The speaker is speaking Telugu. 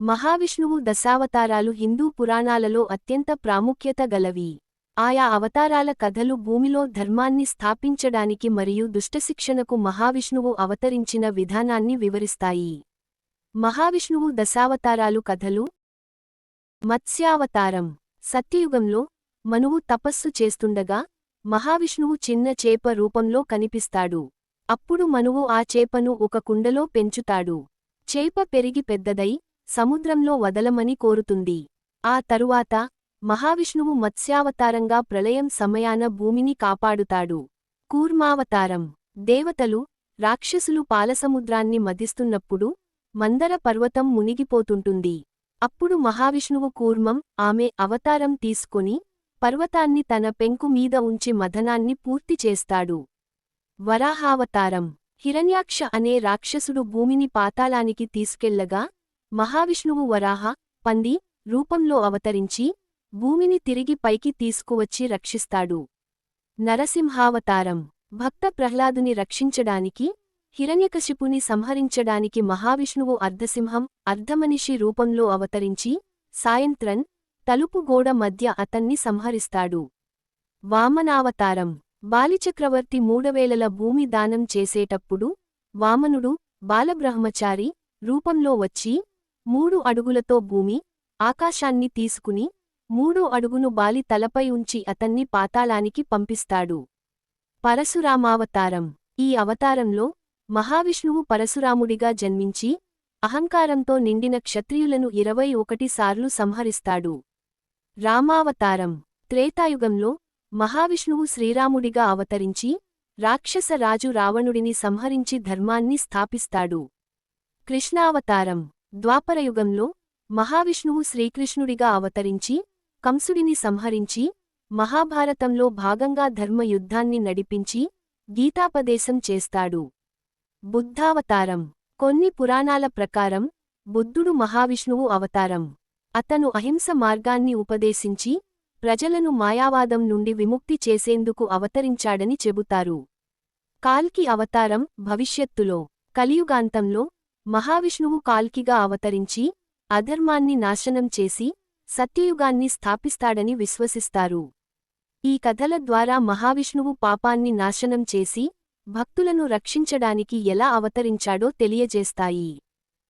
మహావిష్ణువు దశావతారాలు హిందూ పురాణాలలో అత్యంత ప్రాముఖ్యత గలవి. ఆయా అవతారాల కథలు భూమిలో ధర్మాన్ని స్థాపించడానికి మరియు దుష్టశిక్షణకు మహావిష్ణువు అవతరించిన విధానాన్ని వివరిస్తాయి. మహావిష్ణువు దశావతారాలు కథలు. మత్స్యావతారం. సత్యయుగంలో మనువు తపస్సు చేస్తుండగా మహావిష్ణువు చిన్న చేప రూపంలో కనిపిస్తాడు. అప్పుడు మనువు ఆ చేపను ఒక కుండలో పెంచుతాడు. చేప పెరిగి పెద్దదై సముద్రంలో వదలమని కోరుతుంది. ఆ తరువాత మహావిష్ణువు మత్స్యావతారంగా ప్రళయం సమయాన భూమిని కాపాడుతాడు. కూర్మావతారం. దేవతలు రాక్షసులు పాలసముద్రాన్ని మదిస్తున్నప్పుడు మందర పర్వతం మునిగిపోతుంటుంది. అప్పుడు మహావిష్ణువు కూర్మం ఆమె అవతారం తీసుకుని పర్వతాన్ని తన పెంకు మీద ఉంచి మథనాన్ని పూర్తి చేస్తాడు. వరాహావతారం. హిరణ్యాక్ష అనే రాక్షసుడు భూమిని పాతాళానికి తీసుకెళ్ళగా మహావిష్ణువు వరాహ పంది రూపంలో అవతరించి భూమిని తిరిగి పైకి తీసుకువచ్చి రక్షిస్తాడు. నరసింహావతారం. భక్త ప్రహ్లాదుని రక్షించడానికి హిరణ్యకశిపుని సంహరించడానికి మహావిష్ణువు అర్ధసింహం అర్ధమనిషి రూపంలో అవతరించి సాయంత్రన్ తలుపు గోడ మధ్య అతన్ని సంహరిస్తాడు. వామనావతారం. బాలిచక్రవర్తి మూడవేళల భూమి దానం చేసేటప్పుడు వామనుడు బాలబ్రహ్మచారి రూపంలో వచ్చి మూడు అడుగులతో భూమి ఆకాశాన్ని తీసుకుని మూడో అడుగును బాలి తలపై ఉంచి అతన్ని పాతాళానికి పంపిస్తాడు. పరశురామావతారం. ఈ అవతారంలో మహావిష్ణువు పరశురాముడిగా జన్మించి అహంకారంతో నిండిన క్షత్రియులను ఇరవై ఒకటి సార్లు సంహరిస్తాడు. రామావతారం. త్రేతాయుగంలో మహావిష్ణువు శ్రీరాముడిగా అవతరించి రాక్షస రాజు రావణుడిని సంహరించి ధర్మాన్ని స్థాపిస్తాడు. కృష్ణావతారం. ద్వాపరయుగంలో మహావిష్ణువు శ్రీకృష్ణుడిగా అవతరించి కంసుడిని సంహరించి మహాభారతంలో భాగంగా ధర్మయుద్ధాన్ని నడిపించి గీతాపదేశం చేస్తాడు. బుద్ధావతారం. కొన్ని పురాణాల ప్రకారం బుద్ధుడు మహావిష్ణువు అవతారం. అతను అహింస మార్గాన్ని ఉపదేశించి ప్రజలను మాయావాదం నుండి విముక్తి చేసేందుకు అవతరించాడని చెబుతారు. కాల్కి అవతారం భవిష్యత్తులో కలియుగాంతంలో మహావిష్ణువు కాల్కిగా అవతరించి అధర్మాన్ని నాశనం చేసి సత్యయుగాన్ని స్థాపిస్తాడని విశ్వసిస్తారు. ఈ కథల ద్వారా మహావిష్ణువు పాపాన్ని నాశనం చేసి భక్తులను రక్షించడానికి ఎలా అవతరించాడో తెలియజేస్తాయి.